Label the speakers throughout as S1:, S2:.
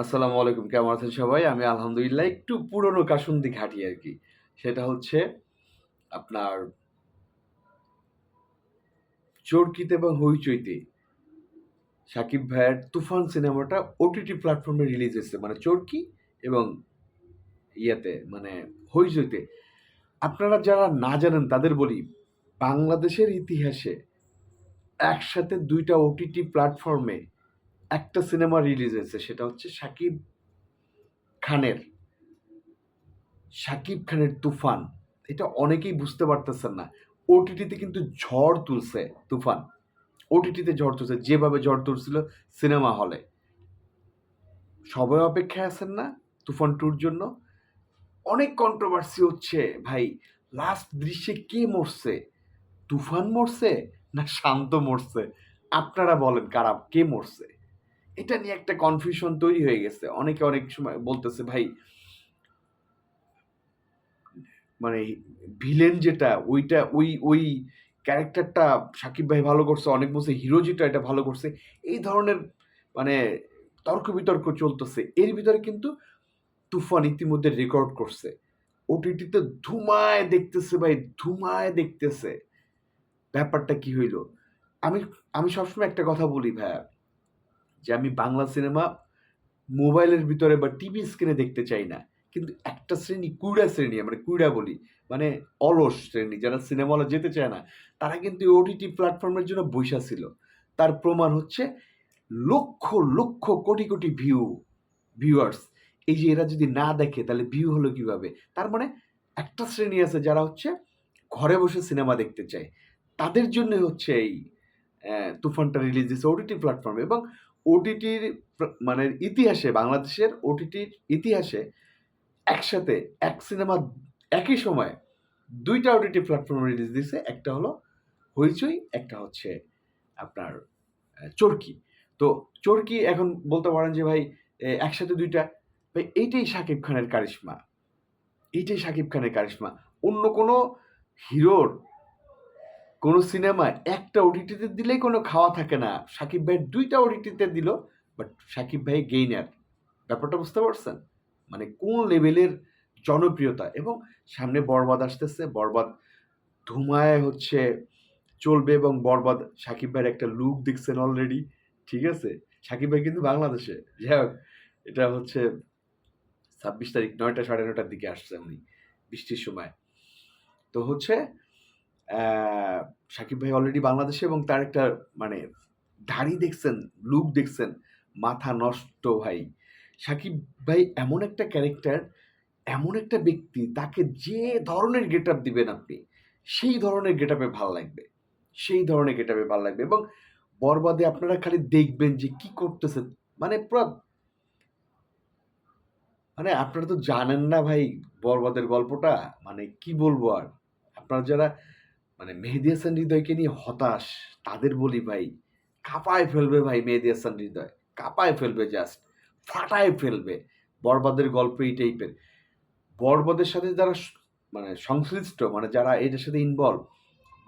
S1: আসসালামু আলাইকুম। কেমন আছেন সবাই? আমি আলহামদুলিল্লাহ একটু পুরনো কাসুন্দি ঘাঁটি আরকি। সেটা হচ্ছে আপনার চরকিতে এবং হইচইতে সাকিব ভাইয়ের 'তুফান' সিনেমাটা ওটিটি প্ল্যাটফর্মে রিলিজ হইছে। মানে চরকি এবং ইয়াতে মানে হইচইতে। আপনারা যারা না জানেন তাদের বলি, বাংলাদেশের ইতিহাসে একসাথে দুইটা ওটিটি প্ল্যাটফর্মে একটা সিনেমা রিলিজ হয়েছে। সেটা হচ্ছে শাকিব খানের শাকিব খানের 'তুফান' এটা অনেকেই বুঝতে পারতেছেন না। ওটিটিতে কিন্তু ঝড় তুলছে 'তুফান'। ওটিটিতে ঝড় তুলছে। যেভাবে ঝড় তুলছিল সিনেমা হলে। সবাই অপেক্ষায় আছেন না 'তুফান টুর জন্য? অনেক কন্ট্রোভার্সি হচ্ছে, ভাই লাস্ট দৃশ্যে কে মরছে? তুফান মরছে না শান্ত মরছে? আপনারা বলেন কারা, কে মরছে? এটা নিয়ে একটা কনফিউশন তৈরি হয়ে গেছে। অনেকে অনেক সময় বলতেছে ভাই মানে ভিলেন যেটা ওইটা ওই ওই ক্যারেক্টারটা সাকিব ভাই ভালো করছে। অনেক বলছে হিরো যেটা এটা ভালো করছে। এই ধরনের মানে তর্ক-বিতর্ক চলতেছে। এর ভিতরে কিন্তু তুফান ইতিমধ্যে রেকর্ড করছে। ওটিটিতে ধুমায় দেখতেছে ভাই, ধুমায় দেখতেছে। ব্যাপারটা কি হইল? আমি আমি সবসময় একটা কথা বলি ভাইয়া, যে আমি বাংলা সিনেমা মোবাইলের ভিতরে বা টিভি স্ক্রিনে দেখতে চাই না। কিন্তু একটা শ্রেণি কুইড়া শ্রেণি আমরা কুইড়া বলি। মানে অলস শ্রেণি যারা সিনেমা হলে যেতে চায় না। তারা কিন্তু ওটিটি প্ল্যাটফর্মের জন্য বইসা ছিল। তার প্রমাণ হচ্ছে লক্ষ, লক্ষ কোটি, কোটি ভিউ ভিউয়ার্স। এই যে এরা যদি না দেখে তাহলে ভিউ হলো কীভাবে? তার মানে একটা শ্রেণি আছে যারা হচ্ছে ঘরে বসে সিনেমা দেখতে চায়। তাদের জন্যই হচ্ছে এই 'তুফানটা' রিলিজ দিছে ওটিটি প্ল্যাটফর্মে এবং ওটিটির মানে ইতিহাসে বাংলাদেশের ওটিটির ইতিহাসে একসাথে এক সিনেমা একই সময়ে দুইটা ওটিটি প্ল্যাটফর্মে রিলিজ দিছে। একটা হলো হইচই, একটা হচ্ছে আপনার চরকি। তো চরকি এখন বলতে পারেন যে ভাই একসাথে দুইটা ভাই এইটাই শাকিব খানের কারিশমা। এইটাই শাকিব খানের কারিশমা। অন্য কোনো হিরোর কোনো সিনেমায় একটা ওটিটিতে দিলেই কোনো খাওয়া থাকে না। শাকিব ভাই ২ টা ওটিটিতে দিল। বাট শাকিব ভাই গেইনার। ব্যাপারটা বুঝতে পারছেন? মানে কোন লেভেলের জনপ্রিয়তা এবং সামনে 'বরবাদ' আসতেছে। 'বরবাদ' ধুমায় হচ্ছে, চলবে এবং 'বরবাদ' শাকিব ভাইয়ের একটা লুক দেখছেন অলরেডি। ঠিক আছে? শাকিব ভাই কিন্তু বাংলাদেশে। যাই হোক, এটা হচ্ছে ২৬ তারিখ ৯টা ৯:৩০ টার দিকে আসছে উনি, বৃষ্টির সময়। তো হচ্ছে শাকিব ভাই অলরেডি বাংলাদেশে এবং তার একটা মানে দাড়ি দেখছেন, লুক দেখছেন, মাথা নষ্ট ভাই। সাকিব ভাই এমন একটা ক্যারেক্টার, এমন একটা ব্যক্তি তাকে যে ধরনের গেটআপ দিবেন আপনি, সেই ধরনের গেটআপে ভালো লাগবে। সেই ধরনের গেটআপে ভালো লাগবে এবং 'বরবাদে' আপনারা খালি দেখবেন যে কি করতেছে। মানে পুরা মানে আপনারা তো জানেন না ভাই 'বরবাদের' গল্পটা। মানে কি বলব আর? আপনারা যারা মানে মেহেদী হাসান হৃদয়কে নিয়ে হতাশ, তাদের বলি ভাই, কাঁপায় ফেলবে ভাই মেহেদী হাসান হৃদয়। কাঁপায় ফেলবে জাস্ট। ফাটায় ফেলবে। 'বরবাদের' গল্প এই টাইপের। 'বরবাদের' সাথে যারা মানে সংশ্লিষ্ট মানে যারা এটার সাথে ইনভলভ,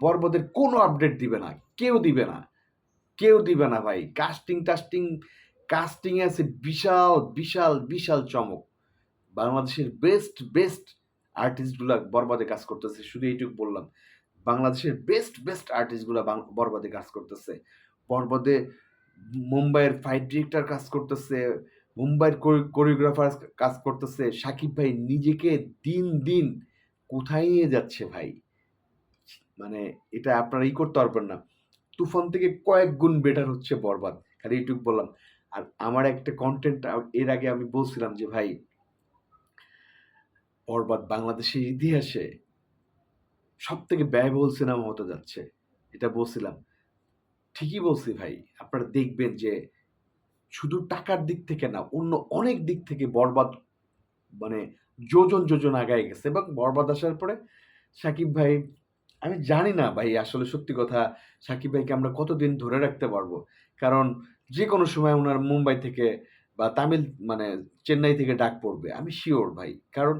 S1: 'বরবাদের' কোনো আপডেট দিবে না। কেউ দিবে না। কেউ দিবে না ভাই। কাস্টিং এ আছে বিশাল, বিশাল, বিশাল চমক। বাংলাদেশের বেস্ট, বেস্ট আর্টিস্টগুলো 'বরবাদে' কাজ করতেছে। শুধু এইটুকু বললাম। বাংলাদেশের বেস্ট, বেস্ট আর্টিস্টগুলো 'বরবাদে' কাজ করতেছে। 'বরবাদে' মুম্বাইয়ের ফাইট ডিরেক্টর কাজ করতেছে। মুম্বাইয়ের কোরিওগ্রাফার কাজ করতেছে। সাকিব ভাই নিজেকে দিন, দিন কোথায় নিয়ে যাচ্ছে ভাই? মানে এটা আপনারা ই করতে পারবেন না। 'তুফান' থেকে কয়েক গুণ বেটার হচ্ছে 'বরবাদ'। খালি এইটুক বললাম। আর আমার একটা কন্টেন্ট এর আগে আমি বলছিলাম যে ভাই 'বরবাদ' বাংলাদেশের ইতিহাসে সবথেকে ব্যয়বহুল সিনেমা হতে যাচ্ছে। এটা বলছিলাম। ঠিকই বলছি ভাই। আপনারা দেখবেন যে শুধু টাকার দিক থেকে না, অন্য অনেক দিক থেকে 'বরবাদ' মানে যোজন, যোজন আগায় গেছে এবং 'বরবাদ' আসার পরে সাকিব ভাই আমি জানি না ভাই আসলে সত্যি কথা সাকিব ভাইকে আমরা কতদিন ধরে রাখতে পারব। কারণ যে কোনো সময় ওনার মুম্বাই থেকে বা তামিল মানে চেন্নাই থেকে ডাক পড়বে। আমি শিওর ভাই। কারণ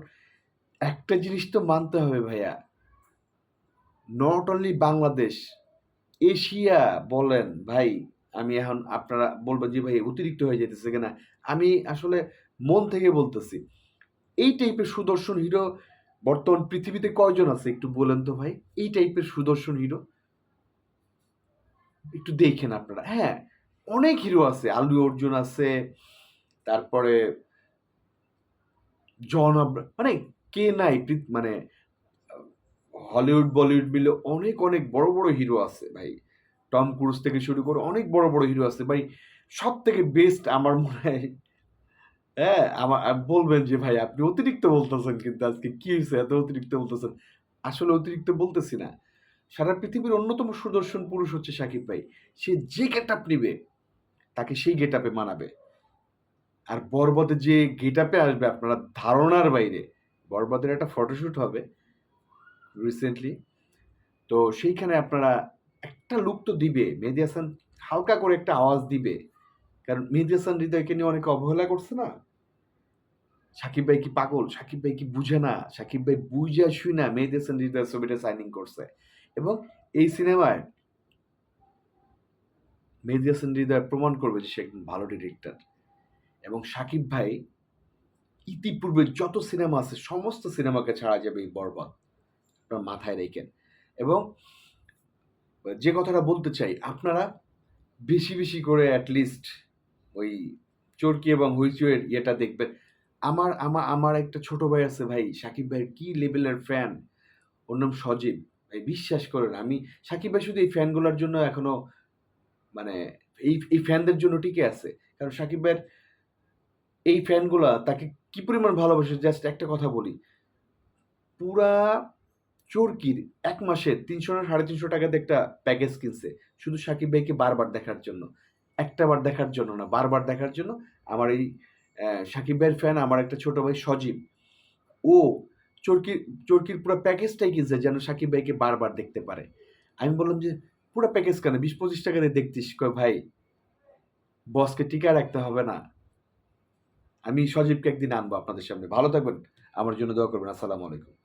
S1: একটা জিনিস তো মানতে হবে ভাইয়া। নট অনলি বাংলাদেশ, এশিয়া বলেন ভাই আমি এখন আপনারা বলবেন যে ভাই অতিরিক্ত হয়ে যাইতেছে কিনা? আমি আসলে মন থেকে বলতেছি এই টাইপের সুদর্শন হিরো বর্তমান পৃথিবীতে কয়জন আছে একটু বলেন তো ভাই? এই টাইপের সুদর্শন হিরো একটু দেখেন আপনারা। হ্যাঁ অনেক হিরো আছে আলু অর্জুন আছে তারপরে জন মানে কে নাই মানে হলিউড, বলিউড মিলে অনেক অনেক বড় বড় হিরো আছে ভাই। টম ক্রুজ থেকে শুরু করে অনেক বড় বড় হিরো আছে। ভাই সব থেকে বেস্ট আমার মনে হয় হ্যাঁ আমার বলবেন যে ভাই, আপনি অতিরিক্ত বলতেছেন কিন্তু আজকে কি হয়েছে এত অতিরিক্ত বলতেছেন। আসলে অতিরিক্ত বলতেছি না। সারা পৃথিবীর অন্যতম সুদর্শন পুরুষ হচ্ছে সাকিব ভাই। সে যে গেট আপ নিবে, তাকে সেই গেট আপে মানাবে। আর বরবাদে যে গেট আপে আসবে, আপনারা ধারণার বাইরে, বরবাদের একটা ফটোশ্যুট হবে। রিসেন্টলি তো সেইখানে আপনারা একটা লুক তো দিবে। মেহেদি হাসান হালকা করে একটা আওয়াজ দিবে। কারণ মেহেদি হাসান হৃদয়কে নিয়ে অনেকে অবহেলা করছে না। সাকিব ভাই কি পাগল? সাকিব ভাই কি বুঝে না? সাকিব ভাই বুঝে শুই না মেহেদি হাসান হৃদয় ছবিটা সাইনিং করছে। এবং এই সিনেমায় মেহেদি হাসান হৃদয় প্রমাণ করবে যে সে একজন ভালো ডিরেক্টর এবং সাকিব ভাই ইতিপূর্বে যত সিনেমা আছে, সমস্ত সিনেমাকে ছাড়া যাবে এই বরবাদ। আপনারা মাথায় রেখেন। এবং যে কথাটা বলতে চাই, আপনারা বেশি বেশি করে অ্যাটলিস্ট ওই চরকি এবং হুইচুয়ের ইয়েটা দেখবেন। আমার আমার আমার একটা ছোট ভাই আছে ভাই, সাকিব ভাইয়ের কি লেভেলের ফ্যান ওর নাম সজীব। ভাই, বিশ্বাস করেন, আমি, সাকিব ভাই শুধু এই ফ্যানগুলোর জন্য এখনও মানে এই এই ফ্যানদের জন্য টিকে আছে। কারণ সাকিব ভাইয়ের এই ফ্যানগুলা তাকে কি পরিমাণ ভালোবাসে? জাস্ট একটা কথা বলি। পুরা চরকির এক মাসে তিনশো না সাড়ে তিনশো টাকাতে একটা প্যাকেজ কিনছে। শুধু সাকিব ভাইকে বারবার দেখার জন্য। একটা বার দেখার জন্য না, বারবার দেখার জন্য। আমার এই সাকিব ভাইয়ের ফ্যান আমার একটা ছোট ভাই সজীব। ও চরকির চরকির পুরো প্যাকেজটাই কিনছে যেন সাকিব ভাইকে বারবার দেখতে পারে। আমি বললাম যে, পুরো প্যাকেজ কেন? বিশ পঁচিশ টাকা দিয়ে দেখতিস? কয়, ভাই বসকে টিকা রাখতে হবে না। আমি সজীবকে একদিন আনব আপনাদের সামনে। ভালো থাকবেন। আমার জন্য দোয়া করবেন। আসসালামু আলাইকুম।